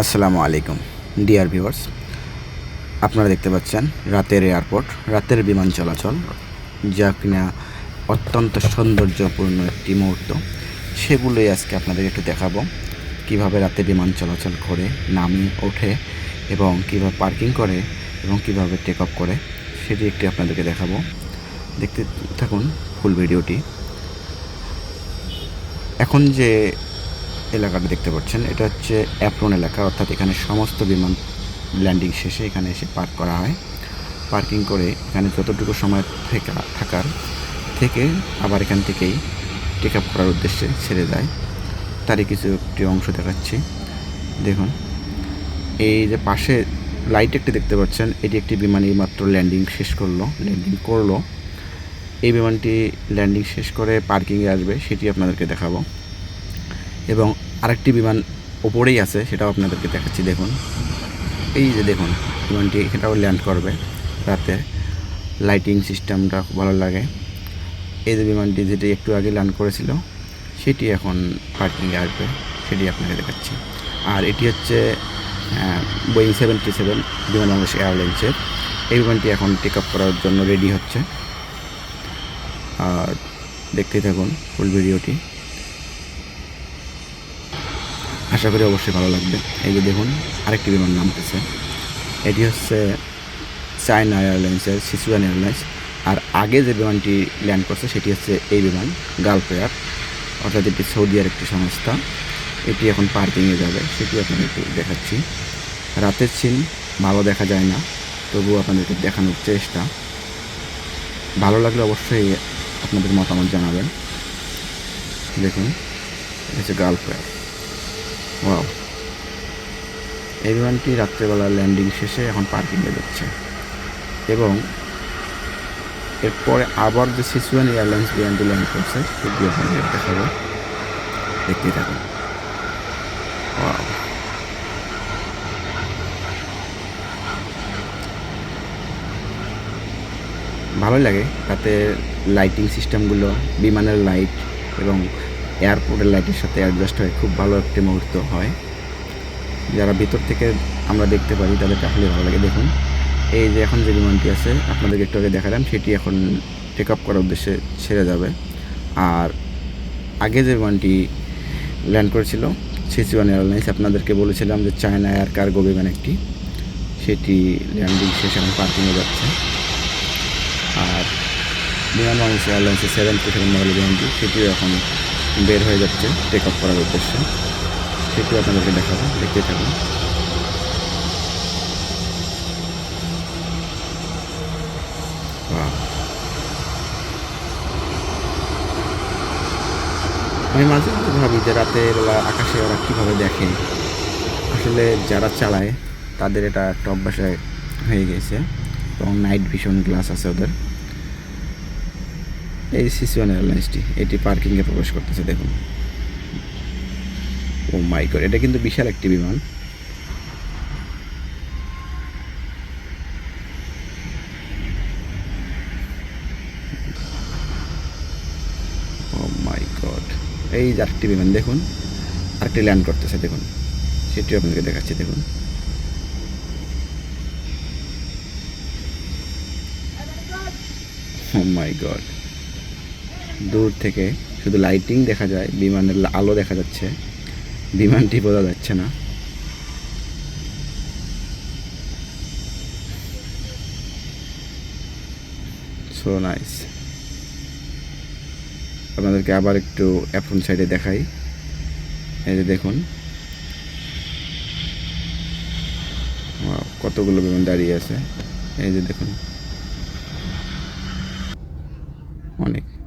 আসসালামু আলাইকুম, dear viewers. আপনারা দেখতে পাচ্ছেন রাতের এয়ারপোর্ট, রাতের বিমান চলাচল, যা কিনা অত্যন্ত সৌন্দর্যপূর্ণ একটি মুহূর্ত। সেগুলোই আজকে আপনাদের একটু দেখাবো। কীভাবে রাতে বিমান চলাচল করে নামি ওঠে, এবং কীভাবে পার্কিং করে, এবং কীভাবে টেক অফ করে, সেটি একটি আপনাদেরকে দেখাবো। দেখতে থাকুন ফুল ভিডিওটি। এখন যে এলাকাটা দেখতে পাচ্ছেন। এটা হচ্ছে অ্যাপ্রন এলাকা, অর্থাৎ এখানে সমস্ত বিমান ল্যান্ডিং শেষে এখানে এসে পার্ক করা হয়। পার্কিং করে এখানে যতটুকু সময় থেকে, থাকার, থেকে আবার এখান থেকেই টেক আপ করার উদ্দেশ্যে ছেড়ে যায় তারই কিছু একটি অংশ দেখাচ্ছি। দেখুন, এই যে পাশে লাইট একটি দেখতে পাচ্ছেন, এটি একটি বিমান মাত্র ল্যান্ডিং শেষ করল ল্যান্ডিং করল। এই বিমানটি ল্যান্ডিং শেষ করে পার্কিংয়ে আসবে, সেটি আপনাদেরকে দেখাবো। এবং আরেকটি বিমান ওপরেই আছে, সেটাও আপনাদেরকে দেখাচ্ছি, দেখুন। এই যে দেখুন, বিমানটি এখানটাও ল্যান্ড করবে রাতে। লাইটিং সিস্টেমটা ভালো লাগে। এই যে বিমানটি যেটি একটু আগে ল্যান্ড করেছিল, সেটি এখন পার্কিংয়ে আসবে, সেটি আপনাকে দেখাচ্ছি। আর এটি হচ্ছে বোয়িং সেভেন্টি সেভেন বিমান বাংলাদেশ এয়ারলাইন্সের। এই বিমানটি এখন টেক আপ করার জন্য রেডি হচ্ছে। আর দেখতেই থাকুন ফুল ভিডিওটি আশা করি অবশ্যই ভালো লাগবে। এই যে দেখুন, আরেকটি বিমান নামতেছে। এটি হচ্ছে চায়না এয়ারলাইন্সের সিচুয়ান এয়ারলাইন্স। আর আগে যে বিমানটি ল্যান্ড করছে, সেটি হচ্ছে এই বিমান, গালফ এয়ার। অর্থাৎ এটি সৌদিয়ার একটি সংস্থা। এটি এখন পার্কিংয়ে যাবে, সেটি আপনাদের একটু দেখাচ্ছি। রাতের সিন, ভালো দেখা যায় না, তবুও আপনাদেরকে দেখানোর চেষ্টা। ভালো লাগলে অবশ্যই আপনাদের মতামত জানাবেন। দেখুন এটা হচ্ছে গালফ এয়ার। ওয়াও এই বিমানটি রাত্রেবেলা ল্যান্ডিং শেষে এখন পার্কিংয়ে যাচ্ছে এবং এরপরে আবার যে সিচুয়ান এয়ারলাইন্স বিমানটি ল্যান্ড করছে সেটি আপনাদের দেখাবো। দেখতেই থাকুন। ওয়াও ভালোই লাগে। তাতে লাইটিং সিস্টেমগুলো বিমানের লাইট এবং এয়ারপোর্টের লাইটের সাথে অ্যাডজাস্ট হয়ে খুব ভালো একটি মুহূর্ত হয়। যারা ভিতর থেকে আমরা দেখতে পারি, তাদেরকে আসলে ভালো লাগে। দেখুন, এই যে এখন যে বিমানটি আছে, আপনাদেরকে একটু আগে দেখালাম, সেটি এখন টেক আপ করার উদ্দেশ্যে ছেড়ে যাবে। আর আগে যে বিমানটি ল্যান্ড করেছিল সিচুয়ান এয়ারলাইন্স আপনাদেরকে বলেছিলাম যে চায়না এয়ার কার্গো বিমান একটি। সেটি ল্যান্ডিং শেষে এখন পার্কিংয়ে যাচ্ছে। আর বিমান বাংলাদেশ এয়ারলাইন্সের সেভেন টু সেভেন মডেল বিমানটি, সেটিও এখন বের হয়ে যাচ্ছে টেক অফ করার উদ্দেশ্যে। সেটিও আপনাদেরকে দেখাবো দেখতে থাকুন আমি মাঝে মাঝে ভাবি যে রাতের বেলা আকাশে ওরা কীভাবে দেখে। আসলে যারা চালায়, তাদের এটা একটা অভ্যাসে হয়ে গেছে। এবং নাইট ভিশন গ্লাস আছে ওদের। এই সিসিওয়ান এয়ারলাইন্সটি এটি পার্কিংয়ে প্রবেশ করতেছে, দেখুন। ও মাই গড এটা কিন্তু বিশাল একটি বিমান। মাই গড এই যে আরেকটি বিমান, দেখুন, আরেকটি ল্যান্ড করতেছে, দেখুন। সেটিও আপনাদেরকে দেখাচ্ছি, দেখুন। মাই গড দূর থেকে শুধু লাইটিং দেখা যায়, বিমানের আলো দেখা যাচ্ছে, বিমানটি বোঝা যাচ্ছে না। সো নাইস আপনাদেরকে আবার একটু অ্যাপ্রন সাইডে দেখাই। এই যে দেখুন। কতগুলো বিমান দাঁড়িয়ে আছে। এই যে দেখুন। অনেক।